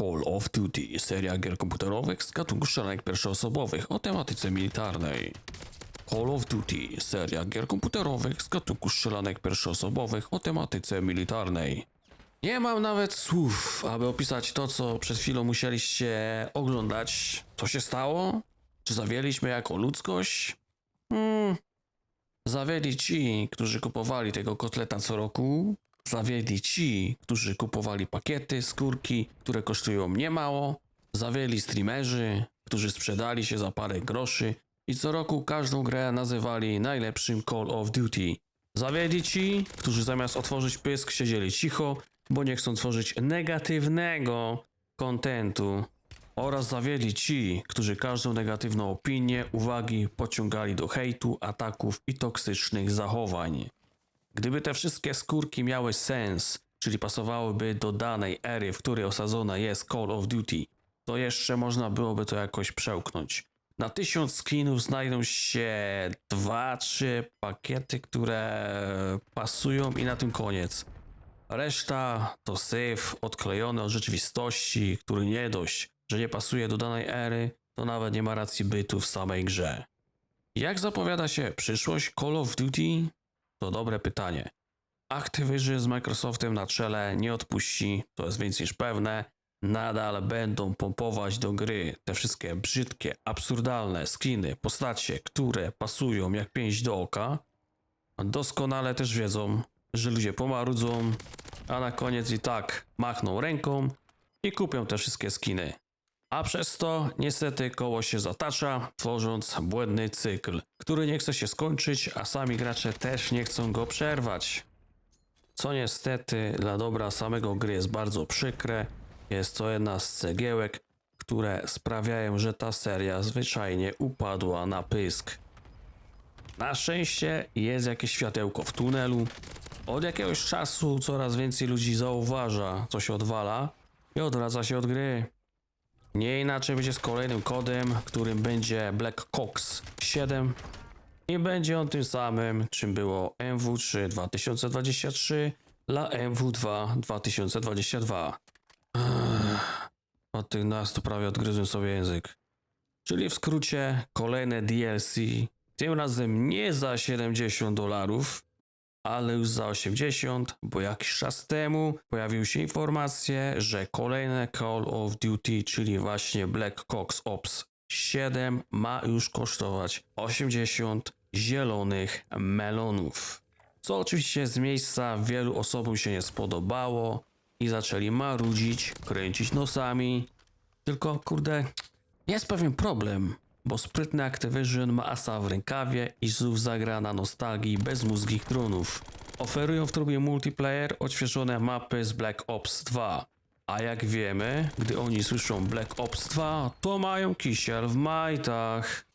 Call of Duty, seria gier komputerowych z gatunku strzelanek pierwszoosobowych o tematyce militarnej. Call of Duty, seria gier komputerowych z gatunku strzelanek pierwszoosobowych o tematyce militarnej. Nie mam nawet słów, aby opisać to, co przed chwilą musieliście oglądać. Co się stało? Czy zawieliśmy jako ludzkość? Hmm. Zawiedli ci, którzy kupowali tego kotleta co roku. Zawiedli ci, którzy kupowali pakiety, skórki, które kosztują niemało. Zawiedli streamerzy, którzy sprzedali się za parę groszy i co roku każdą grę nazywali najlepszym Call of Duty. Zawiedli ci, którzy zamiast otworzyć pysk siedzieli cicho, bo nie chcą tworzyć negatywnego kontentu. Oraz zawiedli ci, którzy każdą negatywną opinię, uwagi pociągali do hejtu, ataków i toksycznych zachowań. Gdyby te wszystkie skórki miały sens, czyli pasowałyby do danej ery, w której osadzona jest Call of Duty, to jeszcze można byłoby to jakoś przełknąć. Na tysiąc skinów znajdą się dwa, trzy pakiety, które pasują i na tym koniec. Reszta to syf odklejony od rzeczywistości, który nie dość, że nie pasuje do danej ery, to nawet nie ma racji bytu w samej grze. Jak zapowiada się przyszłość Call of Duty? To dobre pytanie. Activision z Microsoftem na czele nie odpuści, to jest więcej niż pewne. Nadal będą pompować do gry te wszystkie brzydkie, absurdalne skiny, postacie, które pasują jak pięść do oka. Doskonale też wiedzą, że ludzie pomarudzą, a na koniec i tak machną ręką i kupią te wszystkie skiny. A przez to niestety koło się zatacza, tworząc błędny cykl, który nie chce się skończyć, a sami gracze też nie chcą go przerwać. Co niestety dla dobra samego gry jest bardzo przykre, jest to jedna z cegiełek, które sprawiają, że ta seria zwyczajnie upadła na pysk. Na szczęście jest jakieś światełko w tunelu. Od jakiegoś czasu coraz więcej ludzi zauważa, co się odwala i odwraca się od gry. Nie inaczej będzie z kolejnym kodem, którym będzie Black Cox 7 i będzie on tym samym, czym było MW3 2023 dla MW2 2022. Ech, Od tych nas to prawie odgryzłem sobie język. Czyli w skrócie kolejne DLC, tym razem nie za 70 dolarów, ale już za 80, bo jakiś czas temu pojawiły się informacje, że kolejne Call of Duty, czyli właśnie Black Ops Ops 7 ma już kosztować 80 zielonych melonów. Co oczywiście z miejsca wielu osobom się nie spodobało i zaczęli marudzić, kręcić nosami. Tylko kurde, jest pewien problem, bo sprytny Activision ma asa w rękawie i znów zagra na nostalgii bezmózgich tronów. Oferują w trybie multiplayer odświeżone mapy z Black Ops 2. A jak wiemy, gdy oni słyszą Black Ops 2, to mają kisiel w majtach.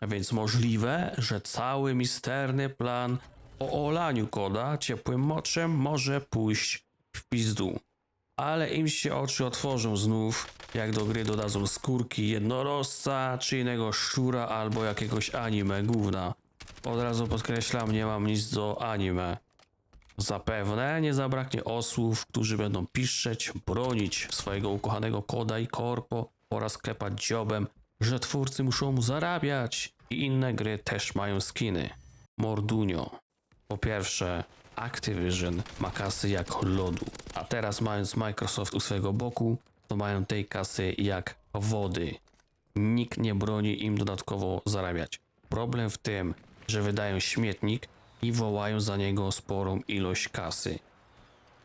A więc możliwe, że cały misterny plan o olaniu koda ciepłym moczem może pójść w pizdu. Ale im się oczy otworzą znów, jak do gry dodadzą skórki jednorożca, czy innego szczura, albo jakiegoś anime gówna. Od razu podkreślam, nie mam nic do anime. Zapewne nie zabraknie osłów, którzy będą piszczeć, bronić swojego ukochanego koda i korpo oraz klepać dziobem, że twórcy muszą mu zarabiać i inne gry też mają skiny. Mordunio. Po pierwsze, Activision ma kasy jak lodu, a teraz mając Microsoft u swojego boku, to mają tej kasy jak wody. Nikt nie broni im dodatkowo zarabiać. Problem w tym, że wydają śmietnik i wołają za niego sporą ilość kasy.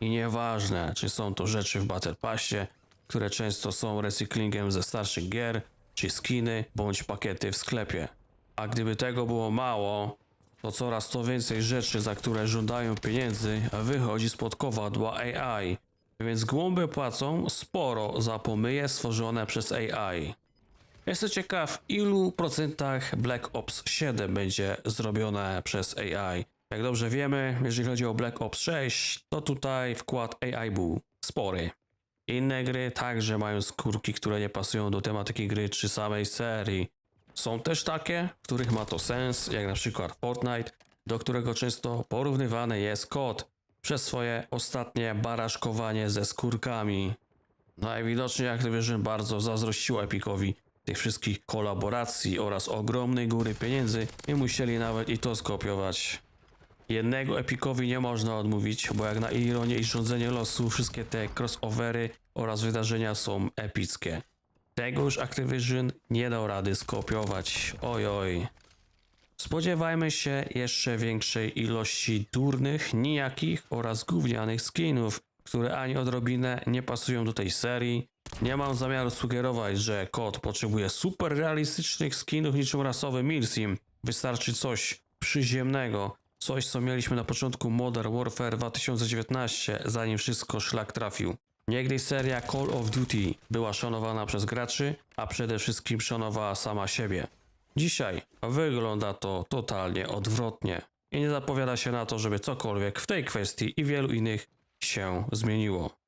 I nieważne, czy są to rzeczy w Battle Passie, które często są recyklingiem ze starszych gier, czy skiny, bądź pakiety w sklepie. A gdyby tego było mało, to coraz to więcej rzeczy, za które żądają pieniędzy, wychodzi spod kowadła AI. Więc głąby płacą sporo za pomyje stworzone przez AI. Jestem ciekaw, ilu procentach Black Ops 7 będzie zrobione przez AI. Jak dobrze wiemy, jeżeli chodzi o Black Ops 6, to tutaj wkład AI był spory. Inne gry także mają skórki, które nie pasują do tematyki gry czy samej serii. Są też takie, w których ma to sens, jak na przykład Fortnite, do którego często porównywany jest kod przez swoje ostatnie baraszkowanie ze skórkami. Najwidoczniej Activision bardzo zazdrościło Epicowi tych wszystkich kolaboracji oraz ogromnej góry pieniędzy i musieli nawet i to skopiować. Jednego Epicowi nie można odmówić, bo jak na ironię i rządzenie losu, wszystkie te crossovery oraz wydarzenia są epickie. Tego już Activision nie dał rady skopiować. Oj, oj. Spodziewajmy się jeszcze większej ilości durnych, nijakich oraz gównianych skinów, które ani odrobinę nie pasują do tej serii. Nie mam zamiaru sugerować, że kod potrzebuje super realistycznych skinów niczym rasowy Milsim. Wystarczy coś przyziemnego, coś co mieliśmy na początku Modern Warfare 2019, zanim wszystko szlak trafił. Niegdyś seria Call of Duty była szanowana przez graczy, a przede wszystkim szanowała sama siebie. Dzisiaj wygląda to totalnie odwrotnie i nie zapowiada się na to, żeby cokolwiek w tej kwestii i wielu innych się zmieniło.